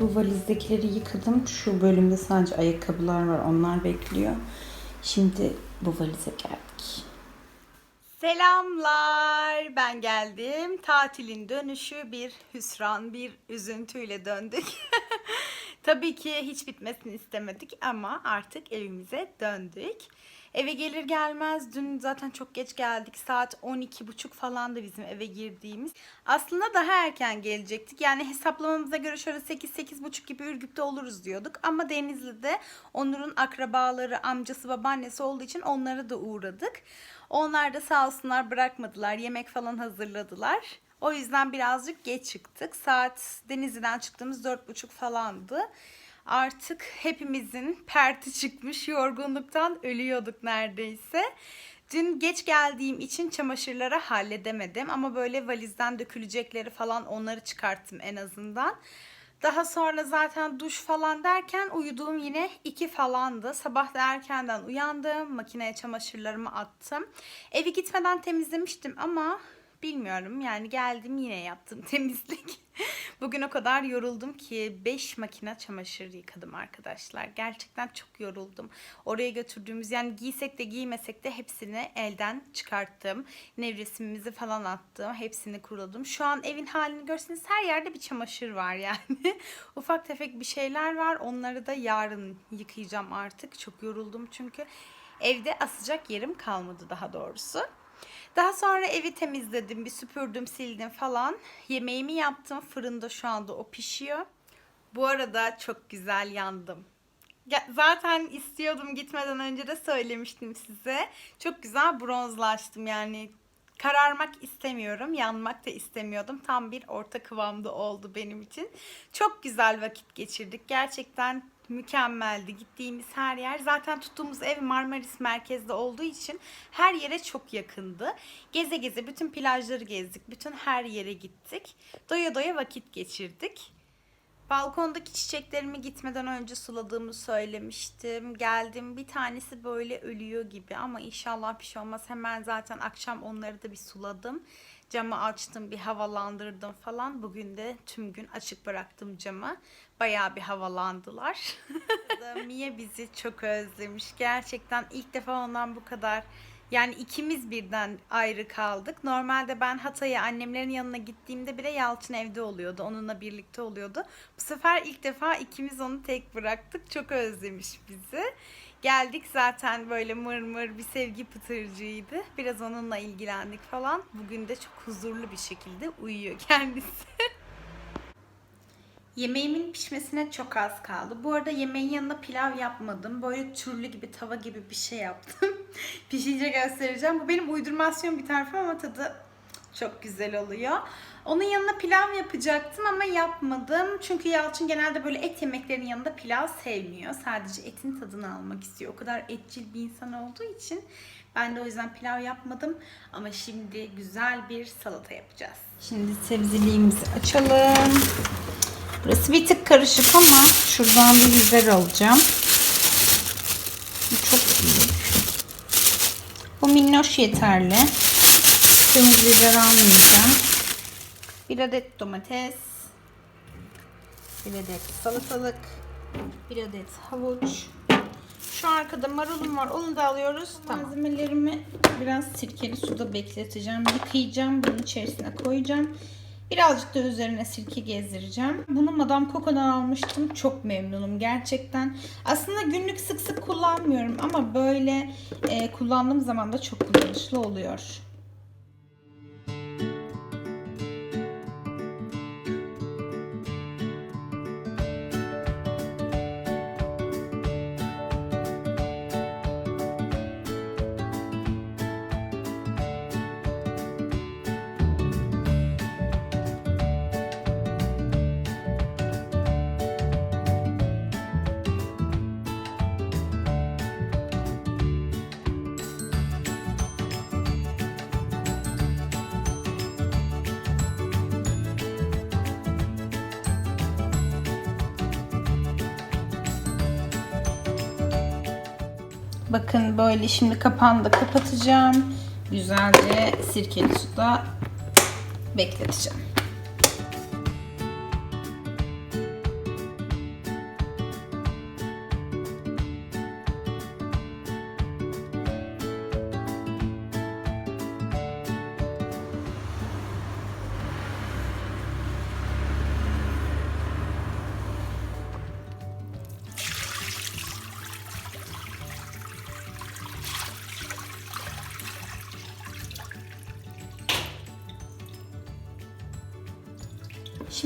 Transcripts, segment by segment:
bu valizdekileri yıkadım. Şu bölümde sadece ayakkabılar var. Onlar bekliyor. Şimdi bu valize geldik. Selamlar. Ben geldim. Tatilin dönüşü bir hüsran, bir üzüntüyle döndük. Tabii ki hiç bitmesini istemedik ama artık evimize döndük. Eve gelir gelmez dün zaten çok geç geldik. Saat 12.30 falan da bizim eve girdiğimiz. Aslında daha erken gelecektik. Yani hesaplamamıza göre şöyle 8-8.30 gibi Ürgüp'te oluruz diyorduk. Ama Denizli'de Onur'un akrabaları, amcası, babaannesi olduğu için onlara da uğradık. Onlar da sağ olsunlar bırakmadılar. Yemek falan hazırladılar. O yüzden birazcık geç çıktık. Saat Denizli'den çıktığımız 4.30 falandı. Artık hepimizin perti çıkmış yorgunluktan ölüyorduk neredeyse. Dün geç geldiğim için çamaşırları halledemedim ama böyle valizden dökülecekleri falan onları çıkarttım en azından. Daha sonra zaten duş falan derken uyuduğum yine 2 falandı. Sabah da erkenden uyandım. Makineye çamaşırlarımı attım. Evi gitmeden temizlemiştim ama bilmiyorum yani geldim yine yaptım temizlik. Bugün o kadar yoruldum ki 5 makine çamaşır yıkadım arkadaşlar. Gerçekten çok yoruldum. Oraya götürdüğümüz yani giysek de giymesek de hepsini elden çıkarttım. Nevresimimizi falan attım. Hepsini kuruladım. Şu an evin halini görseniz her yerde bir çamaşır var yani. Ufak tefek bir şeyler var. Onları da yarın yıkayacağım artık. Çok yoruldum çünkü. Evde asacak yerim kalmadı daha doğrusu. Daha sonra evi temizledim, bir süpürdüm, sildim falan. Yemeğimi yaptım. Fırında şu anda o pişiyor. Bu arada çok güzel yandım. Ya- Zaten istiyordum gitmeden önce de söylemiştim size. Çok güzel bronzlaştım yani. Kararmak istemiyorum, yanmak da istemiyordum. Tam bir orta kıvamda oldu benim için. Çok güzel vakit geçirdik. Gerçekten mükemmeldi. Gittiğimiz her yer. Zaten tuttuğumuz ev Marmaris merkezde olduğu için her yere çok yakındı. Geze geze bütün plajları gezdik. Bütün her yere gittik. Doya doya vakit geçirdik. Balkondaki çiçeklerimi gitmeden önce suladığımı söylemiştim. Geldim bir tanesi böyle ölüyor gibi ama inşallah bir şey olmaz. Hemen zaten akşam onları da bir suladım. Camı açtım, bir havalandırdım falan. Bugün de tüm gün açık bıraktım camı. Bayağı bir havalandılar. Mia bizi çok özlemiş. Gerçekten ilk defa ondan bu kadar yani ikimiz birden ayrı kaldık. Normalde ben Hatay'a annemlerin yanına gittiğimde bile Yalçın evde oluyordu. Onunla birlikte oluyordu. Bu sefer ilk defa ikimiz onu tek bıraktık. Çok özlemiş bizi. Geldik zaten böyle mır mır bir sevgi pıtırcıydı. Biraz onunla ilgilendik falan. Bugün de çok huzurlu bir şekilde uyuyor kendisi. Yemeğimin pişmesine çok az kaldı. Bu arada yemeğin yanına pilav yapmadım. Böyle türlü gibi tava gibi bir şey yaptım. Pişince göstereceğim. Bu benim uydurmasyon bir tarifim ama tadı çok güzel oluyor. Onun yanına pilav yapacaktım ama yapmadım. Çünkü Yalçın genelde böyle et yemeklerinin yanında pilav sevmiyor. Sadece etin tadını almak istiyor. O kadar etçil bir insan olduğu için ben de o yüzden pilav yapmadım. Ama şimdi güzel bir salata yapacağız. Şimdi sebzeliğimizi açalım. Burası bir tık karışık ama şuradan bir biber alacağım. Bu çok büyük. Bu minnoş yeterli. Kırmızı biber almayacağım. Bir adet domates. Bir adet salatalık. Bir adet havuç. Şu arkada marulum var. Onu da alıyoruz. Malzemelerimi biraz sirkeli suda bekleteceğim. Yıkayacağım. Bunun içerisine koyacağım. Birazcık da üzerine sirke gezdireceğim. Bunu Madame Coco'dan almıştım. Çok memnunum gerçekten. Aslında günlük sık sık kullanmıyorum ama böyle e, kullandığım zaman da çok kullanışlı oluyor. Bakın böyle şimdi kapağını da kapatacağım. Güzelce sirkeli suda bekleteceğim.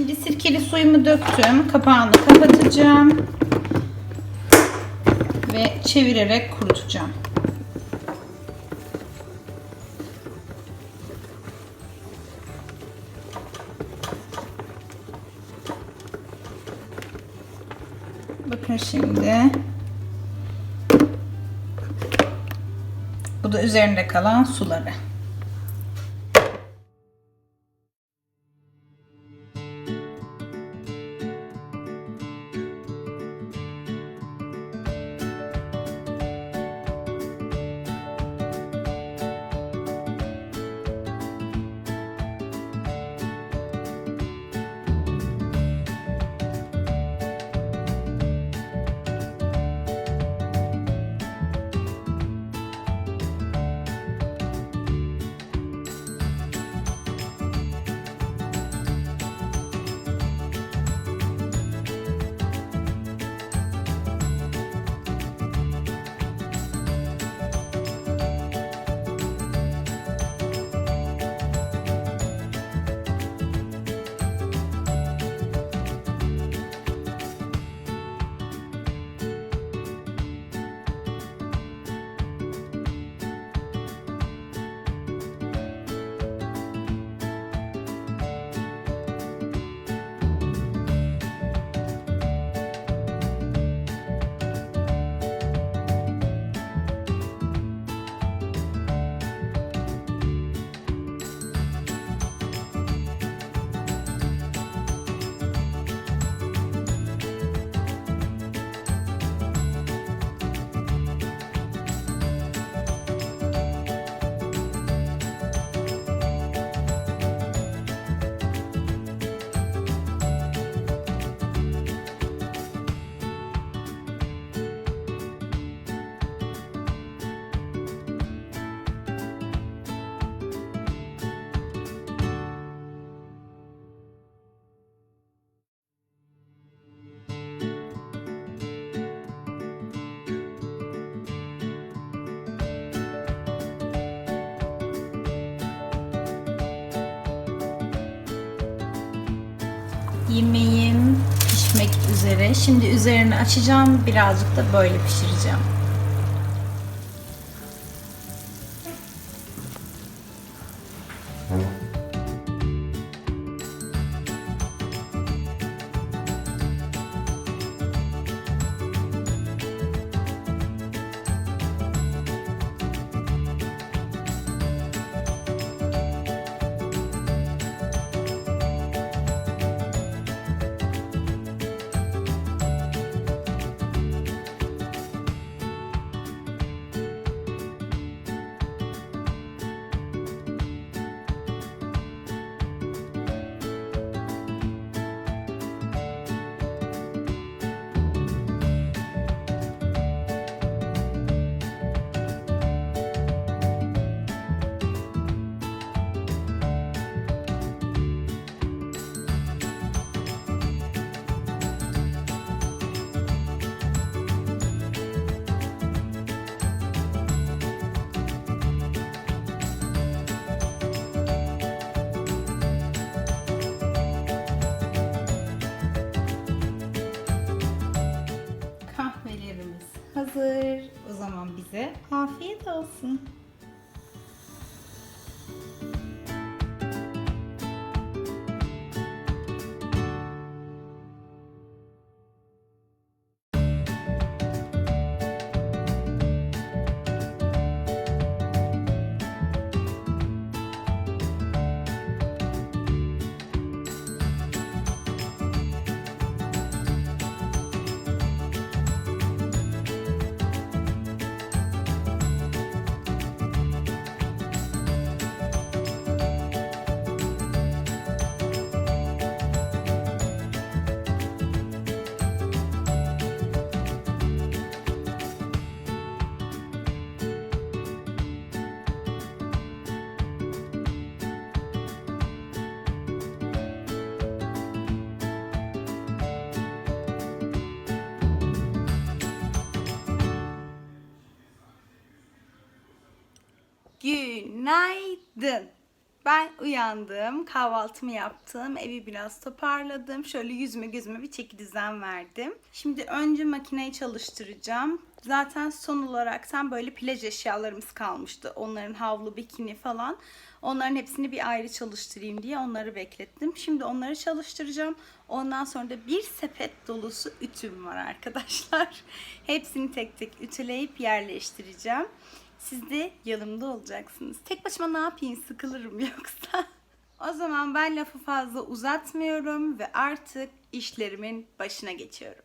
Şimdi sirkeli suyumu döktüm. Kapağını kapatacağım. Ve çevirerek kurutacağım. Bakın şimdi. Bu da üzerinde kalan suları. Yemeğim pişmek üzere. Şimdi üzerini açacağım. Birazcık da böyle pişireceğim. Hazır. O zaman bize afiyet olsun. Günaydın. Ben uyandım, kahvaltımı yaptım, evi biraz toparladım. Şöyle yüzüme gözüme bir çeki düzen verdim. Şimdi önce makineyi çalıştıracağım. Zaten son olaraktan böyle plaj eşyalarımız kalmıştı. Onların havlu, bikini falan. Onların hepsini bir ayrı çalıştırayım diye onları beklettim. Şimdi onları çalıştıracağım. Ondan sonra da bir sepet dolusu ütüm var arkadaşlar. Hepsini tek tek ütüleyip yerleştireceğim. Siz de yanımda olacaksınız. Tek başıma ne yapayım sıkılırım yoksa. O zaman ben lafı fazla uzatmıyorum ve artık işlerimin başına geçiyorum.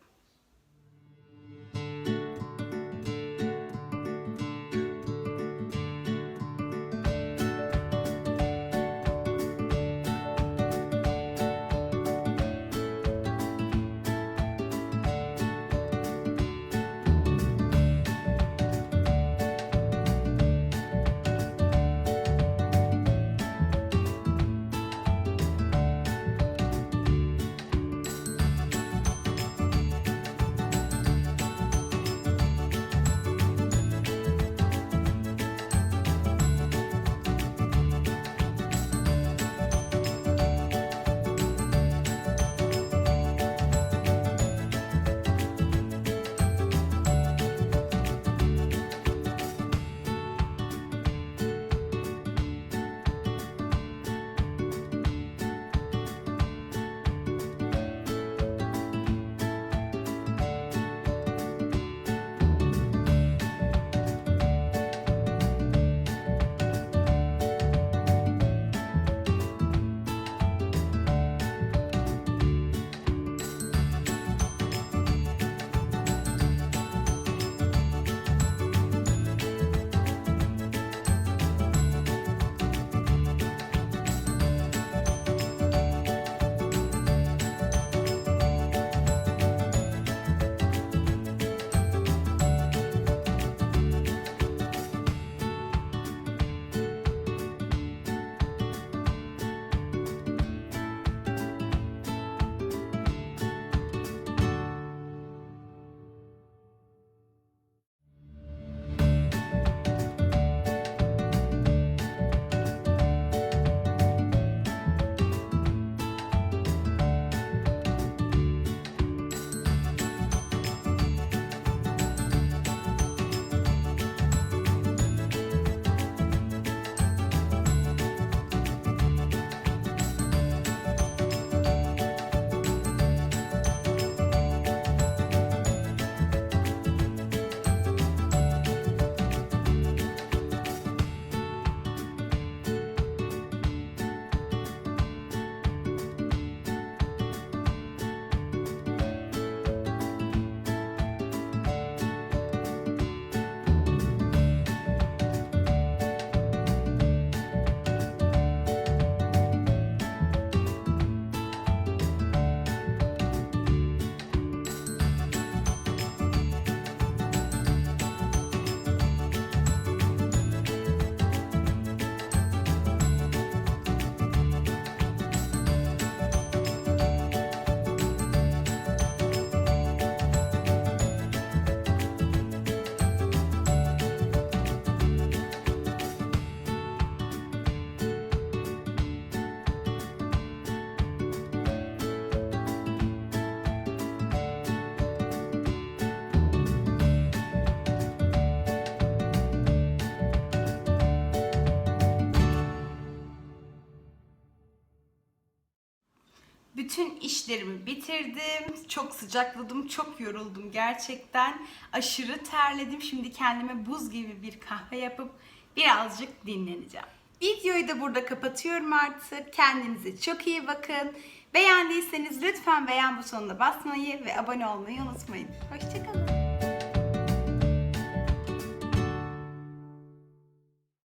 Bütün işlerimi bitirdim. Çok sıcakladım, çok yoruldum gerçekten. Aşırı terledim. Şimdi kendime buz gibi bir kahve yapıp birazcık dinleneceğim. Videoyu da burada kapatıyorum artık. Kendinize çok iyi bakın. Beğendiyseniz lütfen beğen butonuna basmayı ve abone olmayı unutmayın. Hoşçakalın.